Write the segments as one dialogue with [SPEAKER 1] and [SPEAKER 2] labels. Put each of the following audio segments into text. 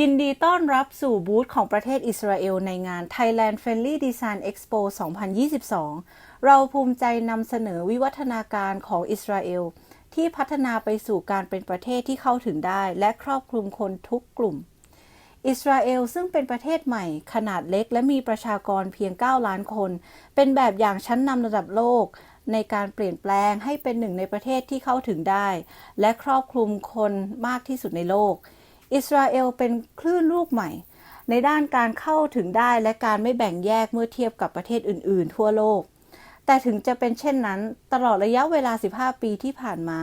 [SPEAKER 1] ยินดีต้อนรับสู่บูธของประเทศอิสราเอลในงาน Thailand Friendly Design Expo 2022 เราภูมิใจนำเสนอวิวัฒนาการของอิสราเอล ที่พัฒนาไปสู่การเป็นประเทศที่เข้าถึงได้ และครอบคลุมคนทุกกลุ่ม อิสราเอลซึ่งเป็นประเทศใหม่ ขนาดเล็กและมีประชากรเพียง 9 ล้านคน เป็นแบบอย่างชั้นนำระดับโลก ในการเปลี่ยนแปลงให้เป็นหนึ่งในประเทศที่เข้าถึงได้ และครอบคลุมคนมากที่สุดในโลก อิสราเอลเป็นคลื่นลูกใหม่ ในด้านการเข้าถึงได้และการไม่แบ่งแยกเมื่อเทียบกับประเทศอื่น ๆ ทั่วโลก แต่ถึงจะเป็นเช่นนั้น ตลอดระยะเวลา 15 ปีที่ผ่านมา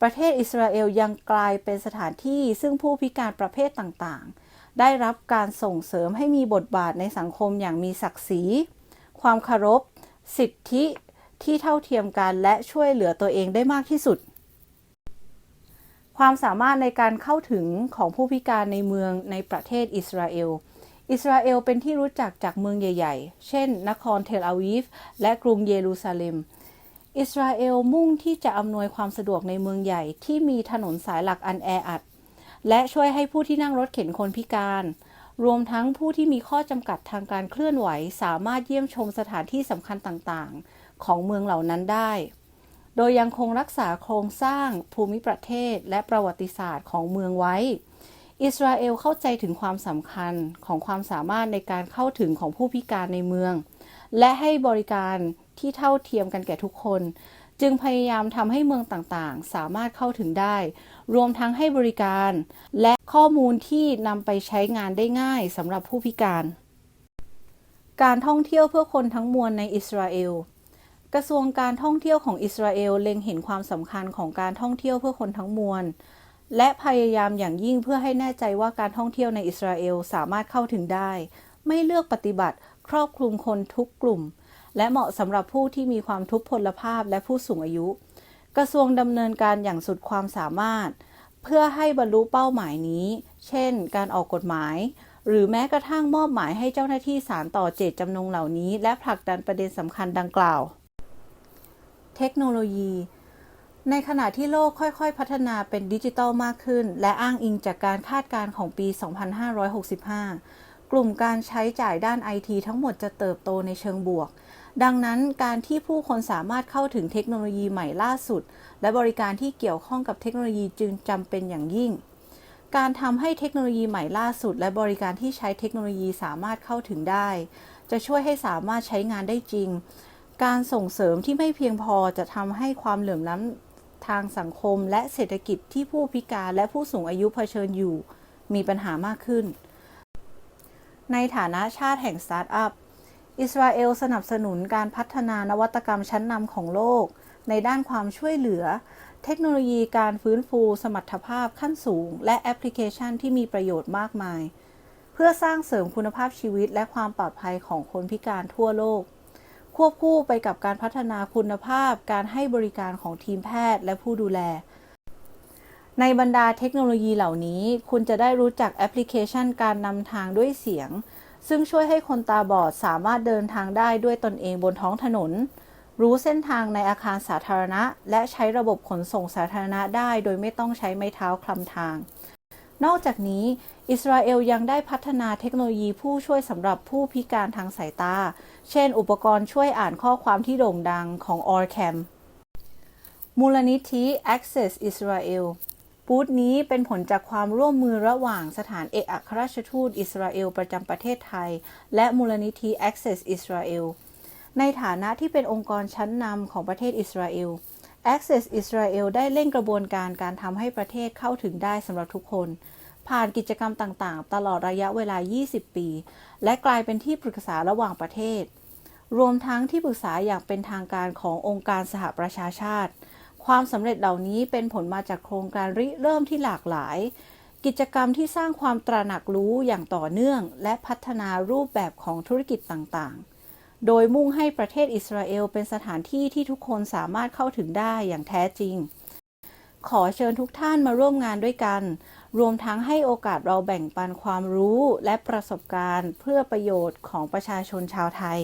[SPEAKER 1] ประเทศอิสราเอลยังกลายเป็นสถานที่ซึ่งผู้พิการประเภทต่างๆ ได้รับการส่งเสริมให้มีบทบาทในสังคมอย่างมีศักดิ์ศรี ความเคารพ สิทธิที่เท่าเทียมกันและช่วยเหลือตัวเองได้มากที่สุด ความสามารถในการเข้าถึงของผู้พิการในเมืองในประเทศอิสราเอล อิสราเอลเป็นที่รู้จักจากเมืองใหญ่ ๆ เช่น นครเทลอาวีฟ และกรุงเยรูซาเล็ม อิสราเอลมุ่งที่จะอำนวยความสะดวกในเมืองใหญ่ที่มีถนนสายหลักอันแออัด และช่วยให้ผู้ที่นั่งรถเข็นคนพิการ รวมทั้งผู้ที่มีข้อจำกัดทางการเคลื่อนไหว สามารถเยี่ยมชมสถานที่สำคัญต่างๆ ของเมืองเหล่านั้นได้ โดยยังคงรักษาโครงสร้างภูมิประเทศและประวัติศาสตร์ของเมืองไว้ อิสราเอลเข้าใจถึงความสำคัญของความสามารถในการเข้าถึงของผู้พิการในเมือง และให้บริการที่เท่าเทียมกันแก่ทุกคน จึงพยายามทำให้เมืองต่างๆ สามารถเข้าถึงได้ รวมทั้งให้บริการ และข้อมูลที่นำไปใช้งานได้ง่ายสำหรับผู้พิการ การท่องเที่ยวเพื่อคนทั้งมวลในอิสราเอล กระทรวงการท่องเที่ยวของอิสราเอลเล็งเห็นความสำคัญของการท่องเที่ยวเพื่อคนทั้งมวล และพยายามอย่างยิ่งเพื่อให้แน่ใจว่าการท่องเที่ยวในอิสราเอลสามารถเข้าถึงได้ ไม่เลือกปฏิบัติครอบคลุมคนทุกกลุ่ม และเหมาะสำหรับผู้ที่มีความทุพพลภาพและผู้สูงอายุ กระทรวงดำเนินการอย่างสุดความสามารถ เพื่อให้บรรลุเป้าหมายนี้ เช่น การออกกฎหมาย หรือแม้กระทั่งมอบหมายให้เจ้าหน้าที่สารต่อเจตจำนงเหล่านี้ และผลักดันประเด็นสำคัญดังกล่าว เทคโนโลยี ในขณะที่โลกค่อยๆ พัฒนาเป็นดิจิทัลมากขึ้น และอ้างอิงจากการคาดการณ์ของปี 2565 กลุ่มการใช้จ่ายด้านไอทีทั้งหมดจะเติบโตในเชิงบวก ดังนั้นการที่ผู้คนสามารถเข้าถึงเทคโนโลยีใหม่ล่าสุด และบริการที่เกี่ยวข้องกับเทคโนโลยีจึงจำเป็นอย่างยิ่งการทำให้เทคโนโลยีใหม่ล่าสุด และบริการที่ใช้เทคโนโลยีสามารถเข้าถึงได้ จะช่วยให้สามารถใช้งานได้จริง การส่งเสริมที่ไม่เพียงพอจะทำให้ความเหลื่อมล้ำทางสังคม และเศรษฐกิจที่ผู้พิการและผู้สูงอายุเผชิญอยู่ มีปัญหามากขึ้น ในฐานะชาติแห่งสตาร์ทอัพ อิสราเอลสนับสนุนการพัฒนานวัตกรรมชั้นนำของโลก ในด้านความช่วยเหลือ เทคโนโลยีการฟื้นฟูสมรรถภาพขั้นสูง และแอปพลิเคชันที่มีประโยชน์มากมาย เพื่อสร้างเสริมคุณภาพชีวิตและความปลอดภัยของคนพิการทั่วโลก ควบคู่ไปกับการพัฒนาคุณภาพการให้บริการของทีมแพทย์และผู้ดูแล ในบรรดาเทคโนโลยีเหล่านี้ คุณจะได้รู้จักแอปพลิเคชันการนำทางด้วยเสียง ซึ่งช่วยให้คนตาบอดสามารถเดินทางได้ด้วยตนเองบนท้องถนน รู้เส้นทางในอาคารสาธารณะ และใช้ระบบขนส่งสาธารณะได้ โดยไม่ต้องใช้ไม้เท้าคลำทาง นอกจากนี้ อิสราเอลยังได้พัฒนาเทคโนโลยีผู้ช่วยสำหรับผู้พิการทางสายตา เช่น อุปกรณ์ช่วยอ่านข้อความที่โด่งดังของ Orcam มูลนิธิ Access Israel บูธนี้เป็นผลจากความร่วมมือระหว่างสถานเอกอัครราชทูตอิสราเอลประจำประเทศไทย และมูลนิธิ Access Israel ในฐานะที่เป็นองค์กรชั้นนำของประเทศอิสราเอล Access Israel ได้เร่งกระบวนการการทำให้ประเทศเข้าถึงได้สำหรับทุกคน ผ่านกิจกรรมต่างๆ ตลอดระยะเวลา 20 ปี และกลายเป็นที่ปรึกษาระหว่างประเทศ รวมทั้งที่ปรึกษาอย่างเป็นทางการขององค์การสหประชาชาติ ความสำเร็จเหล่านี้เป็นผลมาจากโครงการริเริ่มที่หลากหลาย กิจกรรมที่สร้างความตระหนักรู้อย่างต่อเนื่อง และพัฒนารูปแบบของธุรกิจต่างๆ โดยมุ่งให้ประเทศอิสราเอลเป็นสถานที่ที่ทุกคนสามารถเข้าถึงได้อย่างแท้จริง ขอเชิญทุกท่านมาร่วมงานด้วยกัน รวมทั้งให้โอกาสเราแบ่งปันความรู้และประสบการณ์ เพื่อประโยชน์ของประชาชนชาวไทย